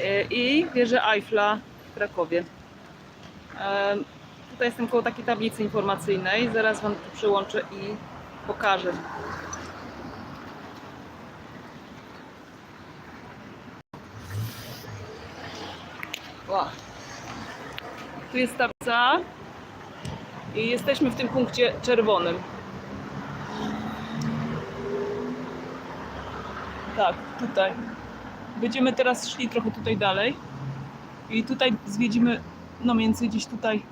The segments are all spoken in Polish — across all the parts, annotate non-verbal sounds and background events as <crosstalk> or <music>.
e, i wieżę Eiffla w Krakowie. Tutaj jestem koło takiej tablicy informacyjnej, zaraz Wam tu przyłączę i pokażę. Tu jest tablica i jesteśmy w tym punkcie czerwonym. Tak, tutaj. Będziemy teraz szli trochę tutaj dalej. I tutaj zwiedzimy, no mniej więcej gdzieś tutaj,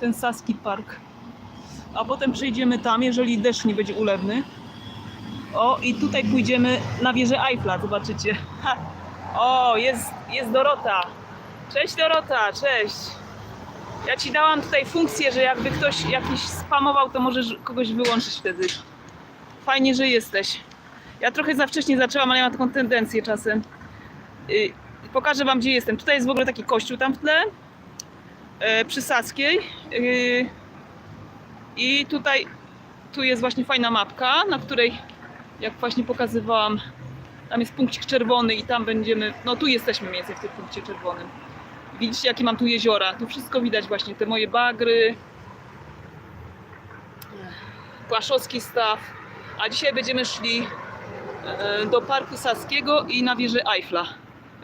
ten Saski Park. A potem przejdziemy tam, jeżeli deszcz nie będzie ulewny. O, i tutaj pójdziemy na wieżę Eiffla, zobaczycie. Ha. O, jest, jest Dorota. Cześć Dorota, cześć. Ja ci dałam tutaj funkcję, że jakby ktoś jakiś spamował, to możesz kogoś wyłączyć wtedy. Fajnie, że jesteś. Ja trochę za wcześnie zaczęłam, ale ja mam taką tendencję czasem. Y, Pokażę wam, gdzie jestem. Tutaj jest w ogóle taki kościół tam w tle. e, Przy Saskiej. Y, I tutaj tu jest właśnie fajna mapka, na której jak właśnie pokazywałam, tam jest punkcik czerwony i tam będziemy, no tu jesteśmy mniej więcej w tym punkcie czerwonym. Widzicie jakie mam tu jeziora, tu wszystko widać właśnie, te moje bagry, Płaszowski Staw, a dzisiaj będziemy szli e, do Parku Saskiego i na wieżę Eiffla.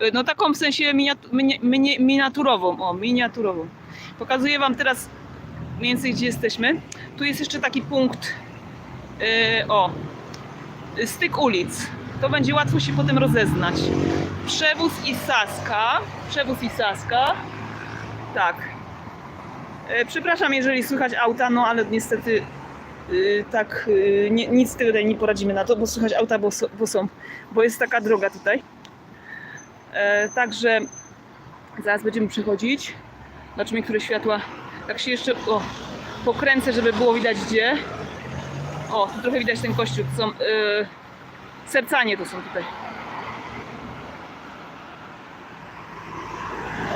E, No taką w sensie minia, minie- miniaturową, o miniaturową. Pokazuję Wam teraz mniej więcej gdzie jesteśmy. Tu jest jeszcze taki punkt, e, o, styk ulic. To będzie łatwo się potem rozeznać. Przewóz i Saska. Przewóz i Saska. Tak. E, Przepraszam, jeżeli słychać auta, no ale niestety y, tak y, nie, nic tutaj nie poradzimy na to, bo słychać auta, bo, bo są, bo jest taka droga tutaj. E, także zaraz będziemy przechodzić. Zobaczymy, które światła. Tak się jeszcze o, pokręcę, żeby było widać gdzie. O, tu trochę widać ten kościół. To są y, sercanie to są tutaj.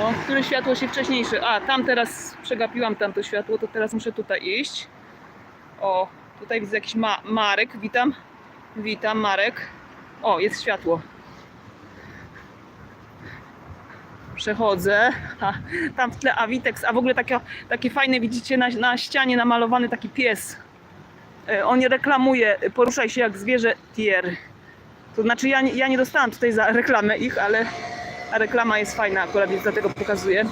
O, które światło się wcześniejsze? A, tam teraz przegapiłam tamto światło, to teraz muszę tutaj iść. O, tutaj widzę jakiś ma Marek, witam. Witam, Marek. O, jest światło. Przechodzę. Tam w tle Avitex, a w ogóle takie, takie fajne, widzicie na, na ścianie namalowany taki pies. E, On nie reklamuje, poruszaj się jak zwierzę tier. To znaczy ja ja nie dostałam tutaj za reklamę ich, ale a reklama jest fajna akurat, więc dlatego pokazuję.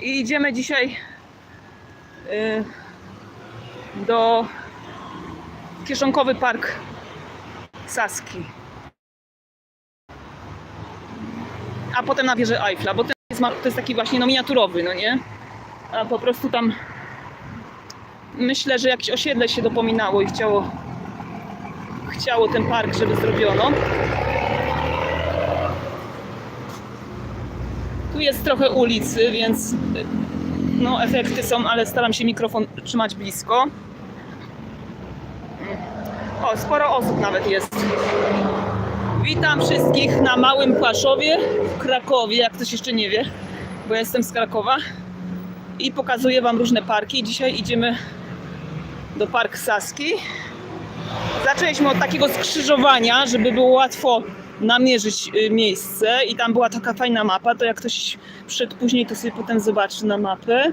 I idziemy dzisiaj y, do Kieszonkowy Park Saski. A potem na wieżę Eiffla, bo ten jest, to jest taki właśnie no, miniaturowy, no nie? A po prostu tam myślę, że jakieś osiedle się dopominało i chciało chciało ten park, żeby zrobiono. Tu jest trochę ulicy, więc no efekty są, ale staram się mikrofon trzymać blisko. O, sporo osób nawet jest. Witam wszystkich na Małym Płaszowie w Krakowie, jak ktoś jeszcze nie wie, bo ja jestem z Krakowa i pokazuję Wam różne parki. Dzisiaj idziemy do Park Saski. Zaczęliśmy od takiego skrzyżowania, żeby było łatwo namierzyć y, miejsce i tam była taka fajna mapa, to jak ktoś przyszedł później, to sobie potem zobaczy na mapę.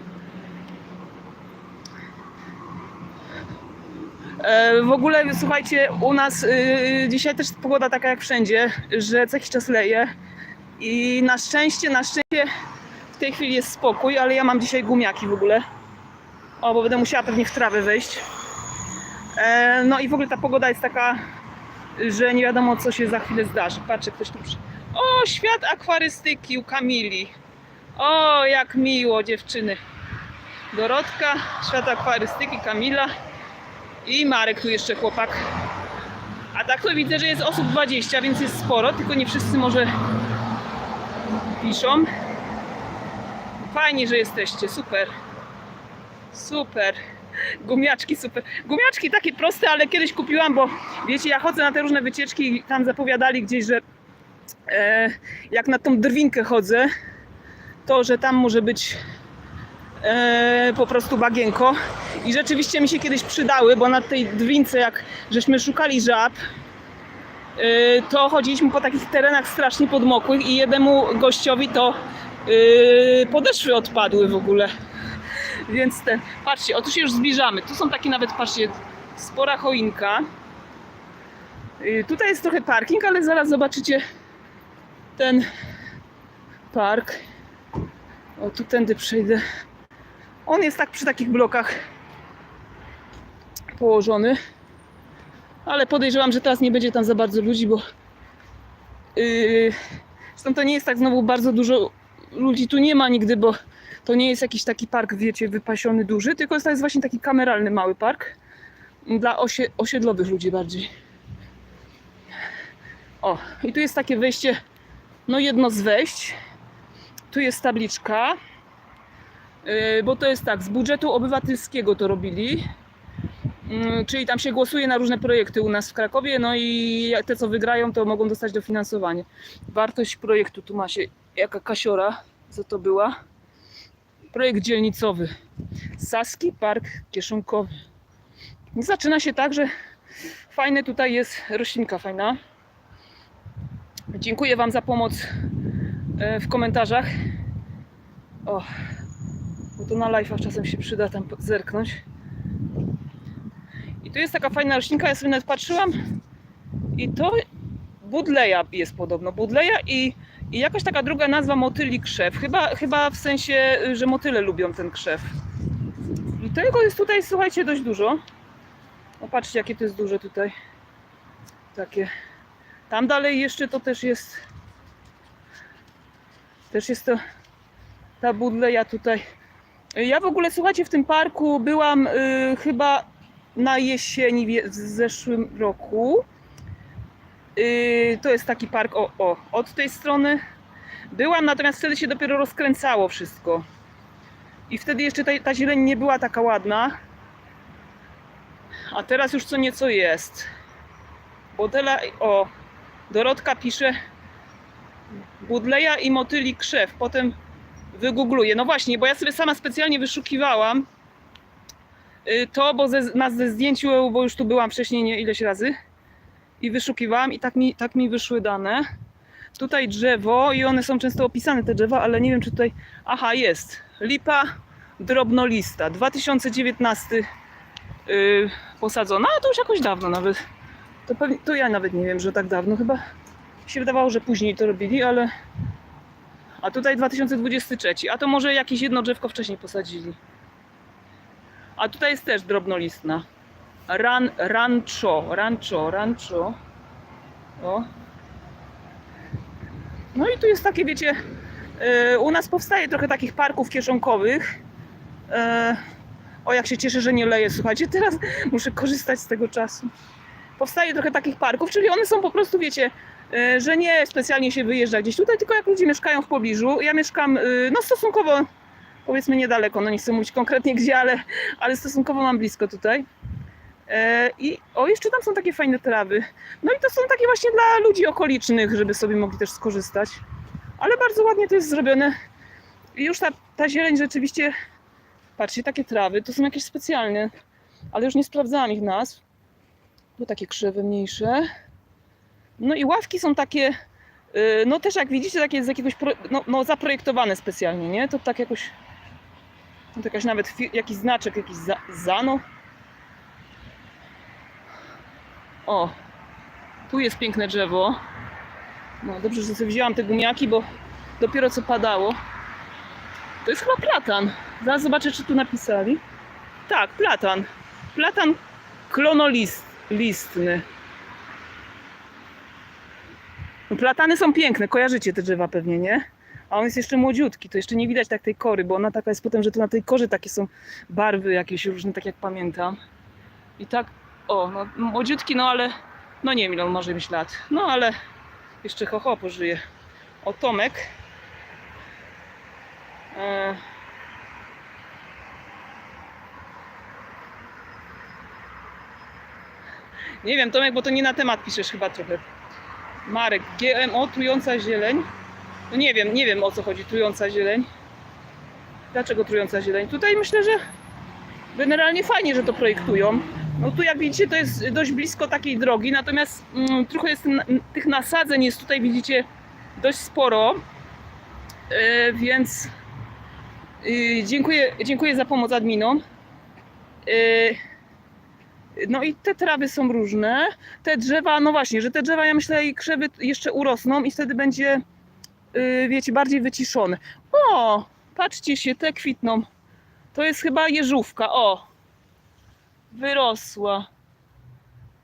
W ogóle słuchajcie, u nas y, dzisiaj też pogoda taka jak wszędzie, że co jakiś czas leje i na szczęście, na szczęście w tej chwili jest spokój, ale ja mam dzisiaj gumiaki w ogóle. O, bo będę musiała pewnie w trawę wejść. E, No i w ogóle ta pogoda jest taka, że nie wiadomo co się za chwilę zdarzy. Patrzę, ktoś tu przy... O, świat akwarystyki u Kamili. O, jak miło dziewczyny. Dorotka, świat akwarystyki, Kamila i Marek tu jeszcze chłopak. A tak to widzę, że jest osób 20, więc jest sporo, tylko nie wszyscy może piszą. Fajnie, że jesteście, super. Super. Gumiaczki super. Gumiaczki takie proste, ale kiedyś kupiłam, bo wiecie, ja chodzę na te różne wycieczki i tam zapowiadali gdzieś, że e, jak na tą drwinkę chodzę, to że tam może być e, po prostu bagienko. I rzeczywiście mi się kiedyś przydały, bo na tej drwince, jak żeśmy szukali żab, yy, to chodziliśmy po takich terenach strasznie podmokłych i jednemu gościowi to yy, podeszwy odpadły w ogóle. <laughs> Więc ten, patrzcie, otóż się już zbliżamy. Tu są takie nawet, patrzcie, spora choinka. Tutaj jest trochę parking, ale zaraz zobaczycie ten park. O, tu tędy przejdę. On jest tak przy takich blokach położony. Ale podejrzewam, że teraz nie będzie tam za bardzo ludzi, bo yy, to nie jest tak znowu bardzo dużo ludzi tu nie ma nigdy, bo to nie jest jakiś taki park, wiecie, wypasiony duży, tylko to jest właśnie taki kameralny mały park dla osie, osiedlowych ludzi bardziej. O, i tu jest takie wejście, no jedno z wejść. Tu jest tabliczka, bo to jest tak, z budżetu obywatelskiego to robili. Mm, Czyli tam się głosuje na różne projekty u nas w Krakowie, no i te co wygrają, to mogą dostać dofinansowanie. Wartość projektu, tu ma się jaka kasiora, co to była. Projekt dzielnicowy. Saski Park Kieszonkowy. Zaczyna się tak, że fajne tutaj jest roślinka fajna. Dziękuję Wam za pomoc e, w komentarzach. O, bo to na live'ach czasem się przyda tam zerknąć. I tu jest taka fajna roślinka, ja sobie nawet patrzyłam i to budleja jest podobno. Budleja i, i jakaś taka druga nazwa motyli krzew. Chyba, chyba w sensie, że motyle lubią ten krzew. I tego jest tutaj, słuchajcie, dość dużo. No patrzcie, jakie to jest duże tutaj. Takie. Tam dalej jeszcze to też jest. Też jest to ta budleja tutaj. Ja w ogóle, słuchajcie, w tym parku byłam y, chyba na jesieni w zeszłym roku. Yy, to jest taki park o, o, od tej strony. Byłam, natomiast wtedy się dopiero rozkręcało wszystko. I wtedy jeszcze ta, ta zieleń nie była taka ładna. A teraz już co nieco jest. Bodela, o, Dorotka pisze Budleja i motyli krzew. Potem wygoogluję. No właśnie, bo ja sobie sama specjalnie wyszukiwałam y, to, bo ze, nas ze zdjęciu, bo już tu byłam wcześniej nie ileś razy i wyszukiwałam i tak mi, tak mi wyszły dane. Tutaj drzewo i one są często opisane te drzewa, ale nie wiem czy tutaj... Aha, jest. Lipa drobnolista. 2019 yy, posadzona, a to już jakoś dawno nawet. To, pewnie, to ja nawet nie wiem, że tak dawno. Chyba się wydawało, że później to robili, ale... A tutaj 2023. A to może jakieś jedno drzewko wcześniej posadzili. A tutaj jest też drobnolistna. Ran, rancho, rancho, rancho. O. No i tu jest takie, wiecie, e, u nas powstaje trochę takich parków kieszonkowych. E, o, jak się cieszę, że nie leje, słuchajcie, <laughs> teraz muszę korzystać z tego czasu. Powstaje trochę takich parków, czyli one są po prostu, wiecie, że nie specjalnie się wyjeżdża gdzieś tutaj, tylko jak ludzie mieszkają w pobliżu. Ja mieszkam, e, no stosunkowo, powiedzmy niedaleko, no nie chcę mówić konkretnie gdzie, ale, ale stosunkowo mam blisko tutaj. E, I o, jeszcze tam są takie fajne trawy. No i to są takie właśnie dla ludzi okolicznych, żeby sobie mogli też skorzystać. Ale bardzo ładnie to jest zrobione. I już ta, ta zieleń rzeczywiście, patrzcie, takie trawy, to są jakieś specjalne, ale już nie sprawdzałam ich nazw. Bo takie krzewy mniejsze. No i ławki są takie, y, no też jak widzicie, takie z jakiegoś, no, no zaprojektowane specjalnie, nie? To tak jakoś, no to jakaś nawet jakiś znaczek, jakiś za, zano. O, tu jest piękne drzewo. No dobrze, że sobie wzięłam te gumiaki, bo dopiero co padało. To jest chyba platan. Zaraz zobaczę, czy tu napisali. Tak, platan. Platan klonolistny. No, platany są piękne, kojarzycie te drzewa pewnie, nie? A on jest jeszcze młodziutki, to jeszcze nie widać tak tej kory, bo ona taka jest potem, że tu na tej korze takie są barwy jakieś różne, tak jak pamiętam. I tak, o, no młodziutki, no ale, no nie wiem on może mieć lat. No ale jeszcze ho, ho pożyje. O, Tomek. E... Nie wiem, Tomek, bo to nie na temat piszesz chyba trochę. Marek, GMO, trująca zieleń. No nie wiem, nie wiem o co chodzi, trująca zieleń. Dlaczego trująca zieleń? Tutaj myślę, że generalnie fajnie, że to projektują. No tu jak widzicie to jest dość blisko takiej drogi, natomiast mm, trochę jest tych nasadzeń jest tutaj widzicie dość sporo, e, więc e, dziękuję, dziękuję za pomoc adminom. E, no i te trawy są różne. Te drzewa, no właśnie, że te drzewa, ja myślę, i krzewy jeszcze urosną i wtedy będzie, yy, wiecie, bardziej wyciszone. O, patrzcie się, te kwitną. To jest chyba jeżówka, o. Wyrosła.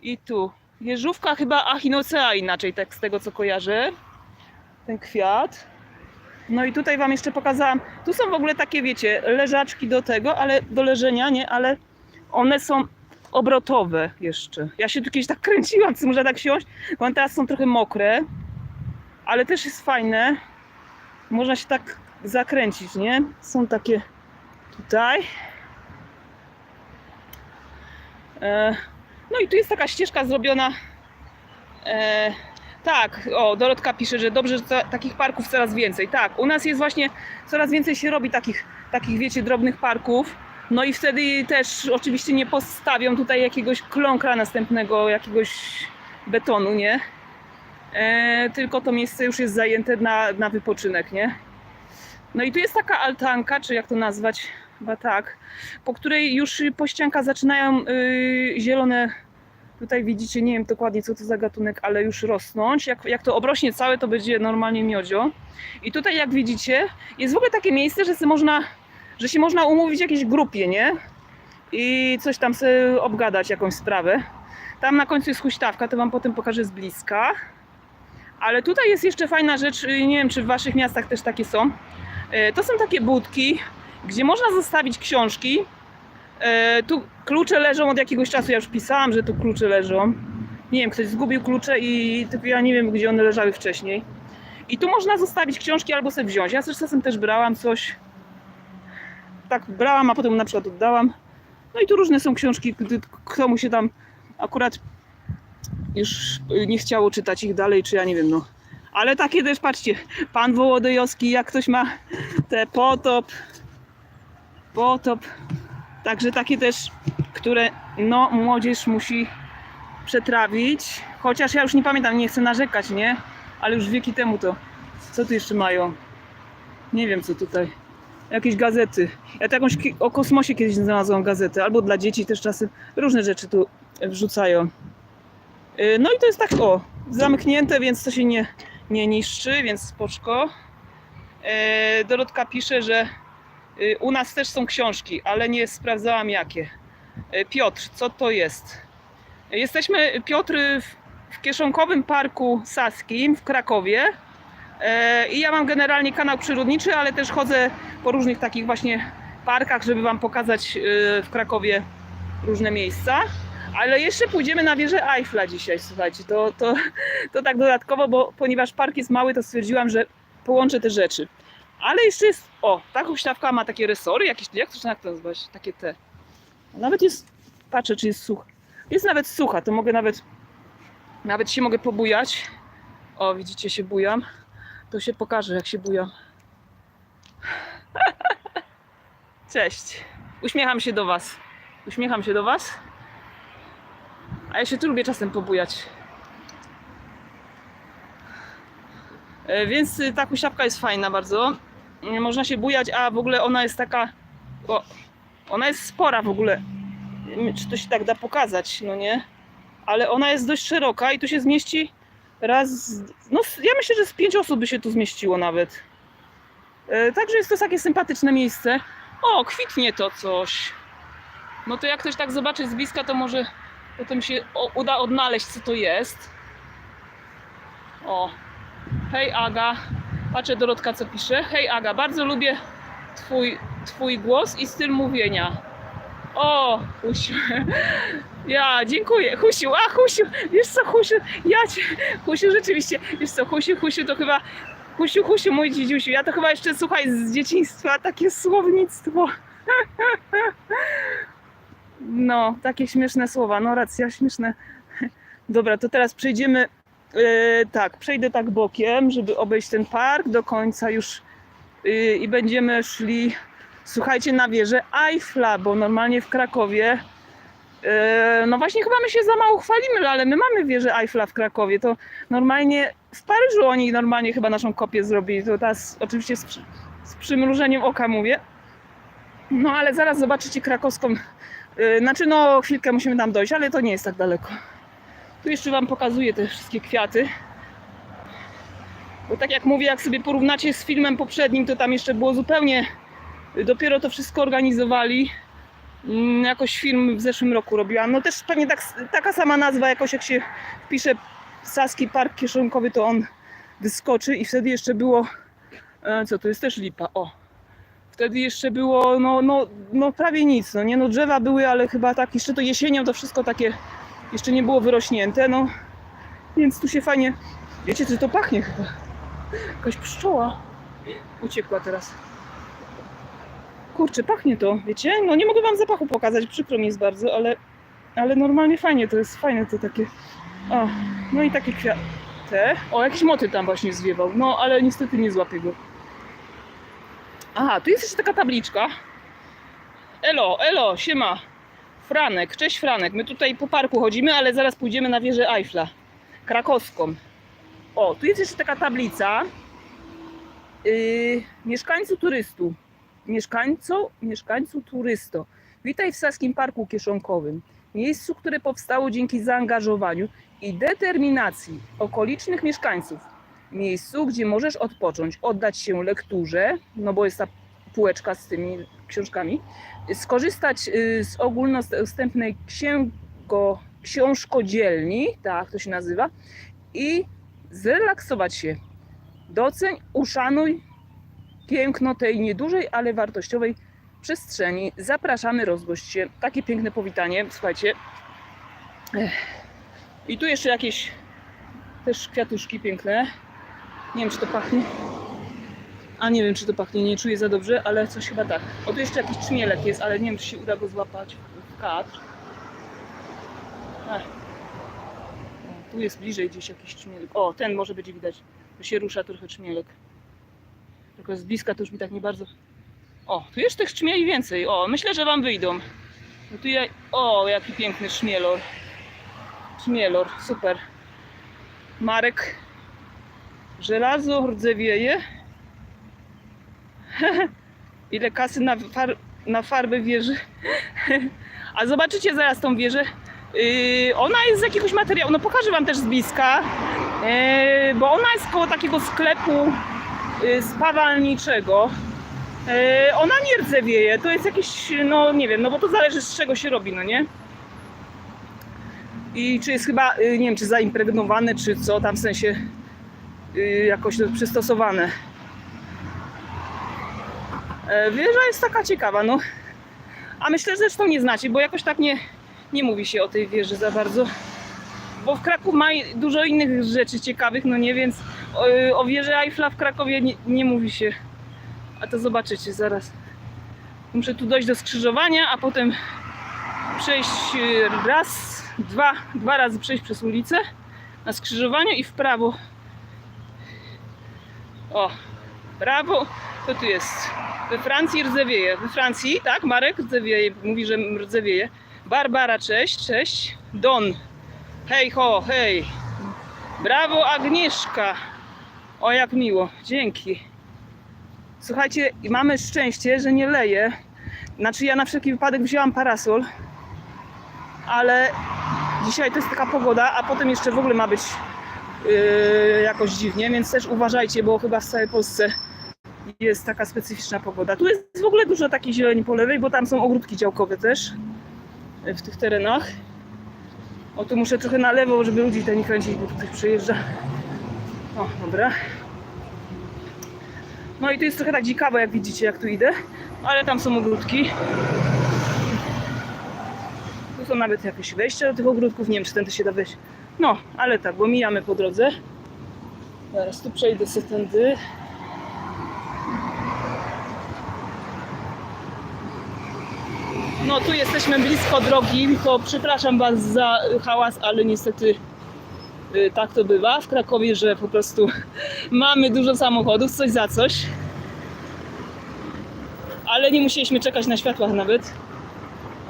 I tu. Jeżówka chyba Achinocea inaczej, tak z tego co kojarzę. Ten kwiat. No i tutaj wam jeszcze pokazałam. Tu są w ogóle takie, wiecie, leżaczki do tego, ale do leżenia, nie, ale one są obrotowe jeszcze. Ja się tu kiedyś tak kręciłam, co może tak siąść, one teraz są trochę mokre, ale też jest fajne. Można się tak zakręcić, nie? Są takie tutaj. E, no i tu jest taka ścieżka zrobiona. E, tak, o, Dorotka pisze, że dobrze, że ta, takich parków coraz więcej. Tak, u nas jest właśnie coraz więcej się robi takich, takich wiecie, drobnych parków. No i wtedy też oczywiście nie postawią tutaj jakiegoś kląkra następnego, jakiegoś betonu, nie? E, tylko to miejsce już jest zajęte na, na wypoczynek, nie? No i tu jest taka altanka, czy jak to nazwać, chyba tak, po której już po ściankach zaczynają y, zielone, tutaj widzicie, nie wiem dokładnie co to za gatunek, ale już rosnąć. Jak, jak to obrośnie całe, to będzie normalnie miodzio. I tutaj jak widzicie, jest w ogóle takie miejsce, że się można, że się można umówić w jakiejś grupie, nie? I coś tam sobie obgadać, jakąś sprawę. Tam na końcu jest huśtawka, to wam potem pokażę z bliska. Ale tutaj jest jeszcze fajna rzecz, y, nie wiem czy w waszych miastach też takie są. E, To są takie budki, gdzie można zostawić książki. E, Tu klucze leżą od jakiegoś czasu, ja już pisałam, że tu klucze leżą. Nie wiem, ktoś zgubił klucze i ja nie wiem, gdzie one leżały wcześniej. I tu można zostawić książki albo sobie wziąć. Ja też czasem też brałam coś. Tak brałam, a potem na przykład oddałam. No i tu różne są książki, gdy komu się tam akurat już nie chciało czytać ich dalej, czy ja nie wiem, no. Ale takie też, patrzcie, pan Wołodyjowski, jak ktoś ma te potop, potop, także takie też, które no młodzież musi przetrawić, chociaż ja już nie pamiętam, nie chcę narzekać, nie? Ale już wieki temu to, co tu jeszcze mają? Nie wiem co tutaj, jakieś gazety. Ja to jakąś o kosmosie kiedyś znalazłam gazetę, albo dla dzieci też czasem różne rzeczy tu wrzucają. Y, No i to jest tak, o, zamknięte, więc to się nie, nie niszczy, więc spoczko. E, Dorotka pisze, że y, u nas też są książki, ale nie sprawdzałam jakie. Piotr, co to jest? Jesteśmy, Piotr, w, w Kieszonkowym Parku Saskim w Krakowie. E, I ja mam generalnie kanał przyrodniczy, ale też chodzę po różnych takich właśnie parkach, żeby Wam pokazać y, w Krakowie różne miejsca. Ale jeszcze pójdziemy na wieżę Eiffla dzisiaj, słuchajcie. To, to, to tak dodatkowo, bo ponieważ park jest mały, to stwierdziłam, że połączę te rzeczy. Ale jeszcze jest, o, ta huśtawka ma takie resory, jakieś, jak to się nazwać, takie te. Nawet jest, patrzę czy jest sucha. Jest nawet sucha, to mogę nawet, nawet się mogę pobujać. O, widzicie, się bujam. To się pokaże, jak się bujam. <laughs> Cześć. Uśmiecham się do Was. Uśmiecham się do Was. A ja się tu lubię czasem pobujać. E, Więc y, ta kusiapka jest fajna bardzo. Można się bujać, a w ogóle ona jest taka. O, ona jest spora w ogóle. Czy to się tak da pokazać, no nie? Ale ona jest dość szeroka i tu się zmieści raz. No, ja myślę, że z pięć osób by się tu zmieściło nawet. E, Także jest to takie sympatyczne miejsce. O, kwitnie to coś. No to jak ktoś tak zobaczy z bliska, to może potem się uda odnaleźć, co to jest. O, hej Aga. Patrzę Dorotka, co pisze. Hej Aga, bardzo lubię twój, twój głos i styl mówienia. O, Husiu. Ja, dziękuję. Husiu, a Husiu, wiesz co, Husiu, ja cię, Husiu, rzeczywiście, wiesz co, Husiu, Husiu to chyba, Husiu, Husiu, mój dzidziusiu, ja to chyba jeszcze, słuchaj, z dzieciństwa, takie słownictwo. <laughs> No, takie śmieszne słowa, no racja, śmieszne. Dobra, to teraz przejdziemy, e, tak, przejdę tak bokiem, żeby obejść ten park do końca już e, i będziemy szli, słuchajcie, na wieżę Eiffla, bo normalnie w Krakowie E, No właśnie chyba my się za mało chwalimy, ale my mamy wieżę Eiffla w Krakowie. To normalnie w Paryżu oni normalnie chyba naszą kopię zrobili. To teraz oczywiście z, z przymrużeniem oka mówię. No ale zaraz zobaczycie krakowską. e, Znaczy no chwilkę musimy tam dojść, ale to nie jest tak daleko. Tu jeszcze wam pokazuję te wszystkie kwiaty. Bo tak jak mówię, jak sobie porównacie z filmem poprzednim, to tam jeszcze było zupełnie. Dopiero to wszystko organizowali. Mm, Jakoś film w zeszłym roku robiłam. No też pewnie tak, taka sama nazwa, jakoś jak się wpisze Saski Park Kieszonkowy, to on wyskoczy i wtedy jeszcze było. E, co to jest też lipa? O. Wtedy jeszcze było no, no, no prawie nic. No nie no drzewa były, ale chyba tak jeszcze to jesienią to wszystko takie jeszcze nie było wyrośnięte. No więc tu się fajnie. Wiecie, co to pachnie chyba? Jakaś pszczoła uciekła teraz. Kurczę, pachnie to, wiecie? No nie mogę wam zapachu pokazać, przykro mi jest bardzo, ale, ale normalnie fajnie, to jest fajne to takie. O, no i takie kwiaty. O, jakiś motyl tam właśnie zwiewał, no ale niestety nie złapię go. Aha, tu jest jeszcze taka tabliczka. Elo, elo, siema. Franek, cześć Franek. My tutaj po parku chodzimy, ale zaraz pójdziemy na wieżę Eiffla. Krakowską. O, tu jest jeszcze taka tablica. Yy, mieszkańcu turystu. Mieszkańco, mieszkańcu turysto. Witaj w Saskim Parku Kieszonkowym. Miejscu, które powstało dzięki zaangażowaniu i determinacji okolicznych mieszkańców. Miejscu, gdzie możesz odpocząć, oddać się lekturze, no bo jest ta półeczka z tymi książkami, skorzystać y, z ogólnodostępnej księgo, książkodzielni, tak to się nazywa, i zrelaksować się. Doceń, uszanuj piękno tej niedużej, ale wartościowej przestrzeni. Zapraszamy, rozgość się. Takie piękne powitanie, słuchajcie. I tu jeszcze jakieś też kwiatuszki piękne. Nie wiem, czy to pachnie. A nie wiem, czy to pachnie, nie czuję za dobrze, ale coś chyba tak. O, tu jeszcze jakiś czmielek jest, ale nie wiem, czy się uda go złapać w kadr. Tu jest bliżej gdzieś jakiś czmielek. O, ten może będzie widać. Tu się rusza trochę czmielek. Tylko z bliska to już mi tak nie bardzo. O, tu jest tych czmieli więcej. O, myślę, że wam wyjdą. No tu ja... O, jaki piękny szmielor. Szmielor, super. Marek. Żelazo rdzewieje. <laughs> Ile kasy na, far... na farbę wieży. <laughs> A zobaczycie zaraz tą wieżę. Yy, ona jest z jakiegoś materiału. No pokażę wam też z bliska. Yy, bo ona jest koło takiego sklepu spawalniczego. Y, Ona nie rdzewieje, to jest jakieś, no nie wiem, no bo to zależy z czego się robi, no nie? I czy jest chyba, y, nie wiem, czy zaimpregnowane, czy co tam w sensie y, jakoś to przystosowane. E, Wieża jest taka ciekawa, no. A myślę, że zresztą nie znacie, bo jakoś tak nie, nie mówi się o tej wieży za bardzo. Bo w Kraków ma dużo innych rzeczy ciekawych, no nie, więc o, o wieży Eiffla w Krakowie nie, nie mówi się. A to zobaczycie zaraz. Muszę tu dojść do skrzyżowania, a potem przejść y, raz, dwa, dwa razy przejść przez ulicę na skrzyżowaniu i w prawo. O, prawo, to tu jest. We Francji rdzewieje. We Francji, tak, Marek rdzewieje, mówi, że rdzewieje. Barbara, cześć, cześć. Don, hej ho, hej. Brawo Agnieszka. O, jak miło. Dzięki. Słuchajcie, mamy szczęście, że nie leje. Znaczy ja na wszelki wypadek wzięłam parasol, ale dzisiaj to jest taka pogoda, a potem jeszcze w ogóle ma być yy, jakoś dziwnie, więc też uważajcie, bo chyba w całej Polsce jest taka specyficzna pogoda. Tu jest w ogóle dużo takiej zieleni po lewej, bo tam są ogródki działkowe też yy, w tych terenach. O, tu muszę trochę na lewo, żeby ludzi tutaj nie kręcić, bo tutaj przejeżdża. O, dobra. No i to jest trochę tak ciekawe, jak widzicie, jak tu idę. Ale tam są ogródki. Tu są nawet jakieś wejścia do tych ogródków. Nie wiem, czy tędy się da wejść. No, ale tak, bo mijamy po drodze. Zaraz tu przejdę sobie tędy. No tu jesteśmy blisko drogi, to przepraszam Was za hałas, ale niestety tak to bywa w Krakowie, że po prostu <laughs> mamy dużo samochodów, coś za coś. Ale nie musieliśmy czekać na światłach nawet.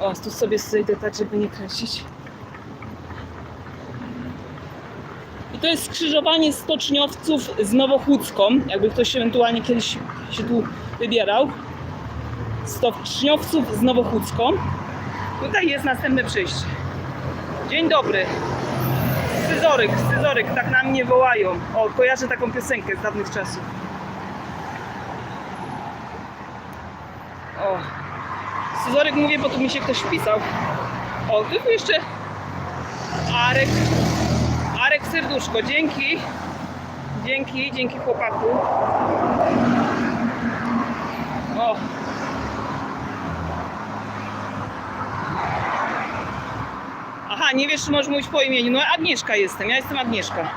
O, tu sobie zejdę tak, żeby nie kręcić. I to jest skrzyżowanie stoczniowców z Nowochódzką, jakby ktoś ewentualnie kiedyś się tu wybierał. Stoczniowców z Nowochódzką. Tutaj jest następne przejście. Dzień dobry. Scyzoryk, scyzoryk, tak na mnie wołają. O, kojarzę taką piosenkę z dawnych czasów. O, scyzoryk mówię, bo tu mi się ktoś wpisał. O, tu jeszcze Arek, Arek Serduszko, dzięki. Dzięki, dzięki chłopaku. O. Aha, nie wiesz, czy możesz mówić po imieniu. No Agnieszka jestem, ja jestem Agnieszka.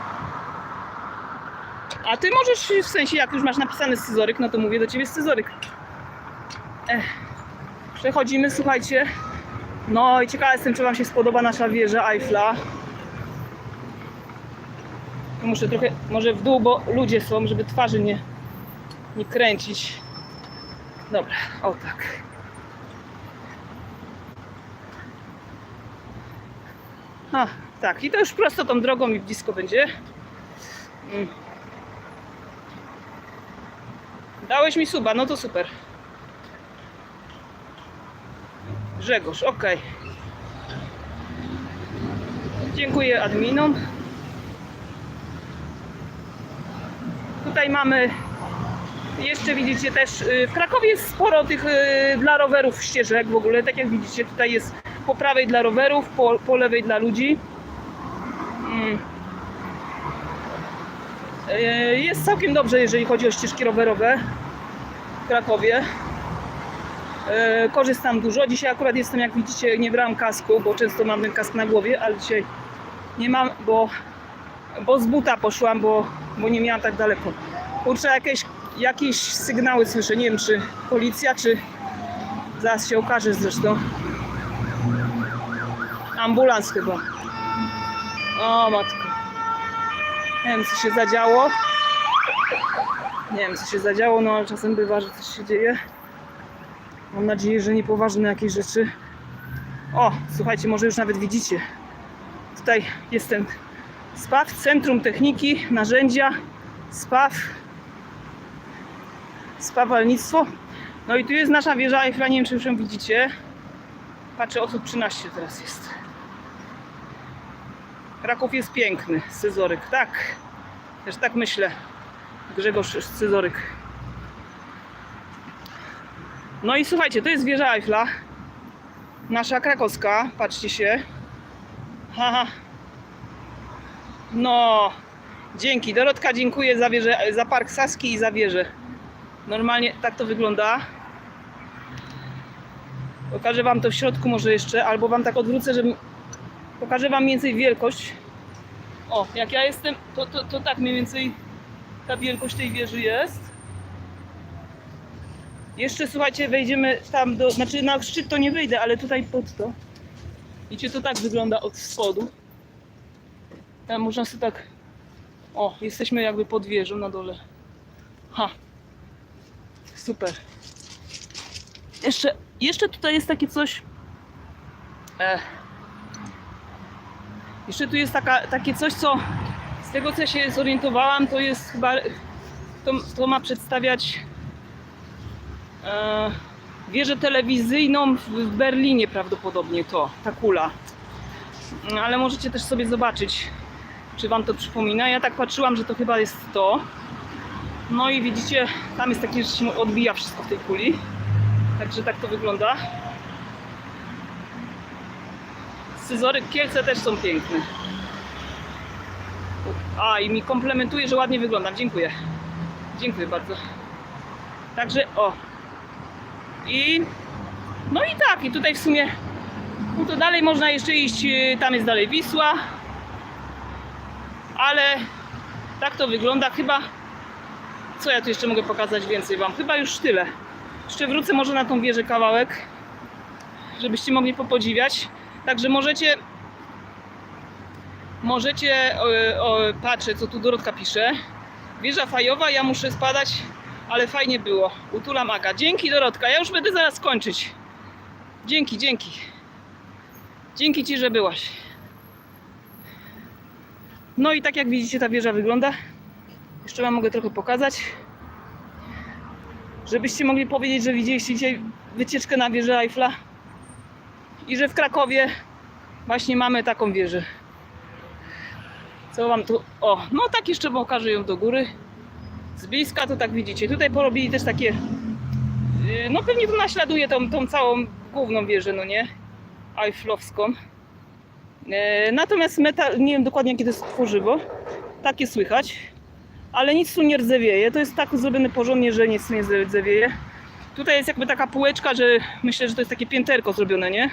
A ty możesz, w sensie jak już masz napisany scyzoryk, no to mówię do ciebie scyzoryk. Ech. Przechodzimy, słuchajcie. No i ciekawa jestem, czy wam się spodoba nasza wieża Eiffla. Muszę trochę, może w dół, bo ludzie są, żeby twarzy nie, nie kręcić. Dobra, o tak. A, tak, i to już prosto tą drogą i blisko będzie. Mm. Dałeś mi suba, no to super. Grzegorz, ok. Dziękuję adminom. Tutaj mamy jeszcze widzicie też y, w Krakowie jest sporo tych y, dla rowerów ścieżek w ogóle. Tak jak widzicie, tutaj jest po prawej dla rowerów, po, po lewej dla ludzi. Mm. Y, Jest całkiem dobrze, jeżeli chodzi o ścieżki rowerowe w Krakowie. E, Korzystam dużo. Dzisiaj akurat jestem, jak widzicie, nie brałam kasku, bo często mam ten kask na głowie, ale dzisiaj nie mam, bo, bo z buta poszłam, bo, bo nie miałam tak daleko. Kurczę, jakieś, jakieś sygnały słyszę. Nie wiem, czy policja, czy zaraz się okaże zresztą. Ambulans chyba. O matko. Nie wiem, co się zadziało. Nie wiem, co się zadziało, no ale czasem bywa, że coś się dzieje. Mam nadzieję, że niepoważne jakieś rzeczy. O, słuchajcie, może już nawet widzicie. Tutaj jest ten SPAW, Centrum Techniki, Narzędzia, SPAW, spawalnictwo. No i tu jest nasza wieża Eiffla, nie wiem czy już ją widzicie. Patrzę, osób 13 teraz jest. Kraków jest piękny, scyzoryk, tak. Też tak myślę. Grzegorz Scyzoryk. No i słuchajcie, to jest wieża Eiffla. Nasza krakowska, patrzcie się. Haha. No, dzięki. Dorotka, dziękuję za wieżę, za Park Saski i za wieżę. Normalnie tak to wygląda. Pokażę wam to w środku może jeszcze, albo wam tak odwrócę, żeby pokażę wam więcej wielkość. O, jak ja jestem, to, to, to tak mniej więcej ta wielkość tej wieży jest. Jeszcze słuchajcie, wejdziemy tam do, znaczy na szczyt to nie wyjdę, ale tutaj pod to. Widzicie, to tak wygląda od spodu. Tam można sobie tak, o, jesteśmy jakby pod wieżą na dole. Ha, super. Jeszcze, jeszcze tutaj jest takie coś, e, jeszcze tu jest taka, takie coś, co z tego co się zorientowałam, to jest chyba, to, to ma przedstawiać e, wieżę telewizyjną w, Berlinie prawdopodobnie to, ta kula. Ale możecie też sobie zobaczyć, czy wam to przypomina. Ja tak patrzyłam, że to chyba jest to. No i widzicie, tam jest takie, że się odbija wszystko w tej kuli. Także tak to wygląda. Scyzory Kielce też są piękne. A i mi komplementuje, że ładnie wyglądam. Dziękuję. Dziękuję bardzo. Także o. I no i tak, i tutaj w sumie no to dalej można jeszcze iść, y, tam jest dalej Wisła. Ale tak to wygląda chyba. Co ja tu jeszcze mogę pokazać więcej wam? Chyba już tyle. Jeszcze wrócę może na tą wieżę kawałek, żebyście mogli popodziwiać. Także możecie możecie o, o, patrzę co tu Dorotka pisze. Wieża fajowa, ja muszę spadać, ale fajnie było. Utulam Aga. Dzięki Dorotka, ja już będę zaraz kończyć. Dzięki, dzięki. Dzięki Ci, że byłaś. No i tak jak widzicie, ta wieża wygląda. Jeszcze Wam mogę trochę pokazać. Żebyście mogli powiedzieć, że widzieliście dzisiaj wycieczkę na wieżę Eiffla. I że w Krakowie właśnie mamy taką wieżę. Co Wam tu... O, no tak jeszcze pokażę ją do góry. Z bliska to tak widzicie. Tutaj porobili też takie... yy, No pewnie to naśladuje tą, tą całą główną wieżę, no nie? Eifflowską. E, Natomiast metal, nie wiem dokładnie jakie to jest tworzywo, takie słychać, ale nic tu nie rdzewieje. To jest tak zrobione porządnie, że nic tu nie rdzewieje. Tutaj jest jakby taka półeczka, że myślę, że to jest takie pięterko zrobione, nie?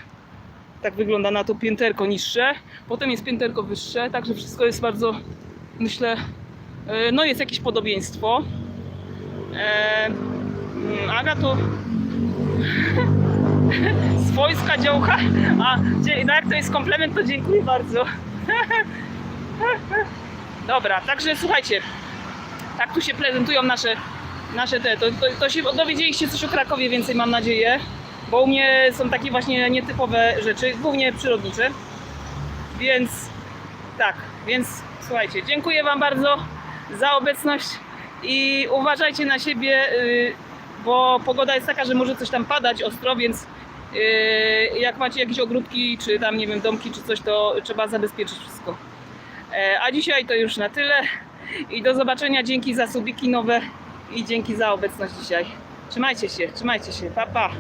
Tak wygląda na to pięterko niższe, potem jest pięterko wyższe, także wszystko jest bardzo, myślę, e, no jest jakieś podobieństwo. E, mm, Aga tu <laughs> swojska działka, a no jak to jest komplement, to dziękuję bardzo. <laughs> Dobra, także słuchajcie, tak tu się prezentują nasze, nasze te, to, to, to się dowiedzieliście coś o Krakowie więcej mam nadzieję, bo u mnie są takie właśnie nietypowe rzeczy, głównie przyrodnicze, więc tak, więc słuchajcie, dziękuję Wam bardzo za obecność i uważajcie na siebie, yy, bo pogoda jest taka, że może coś tam padać ostro, więc yy, jak macie jakieś ogródki, czy tam nie wiem, domki, czy coś, to trzeba zabezpieczyć wszystko. E, A dzisiaj to już na tyle i do zobaczenia. Dzięki za subiki nowe i dzięki za obecność dzisiaj. Trzymajcie się, trzymajcie się. Pa, pa.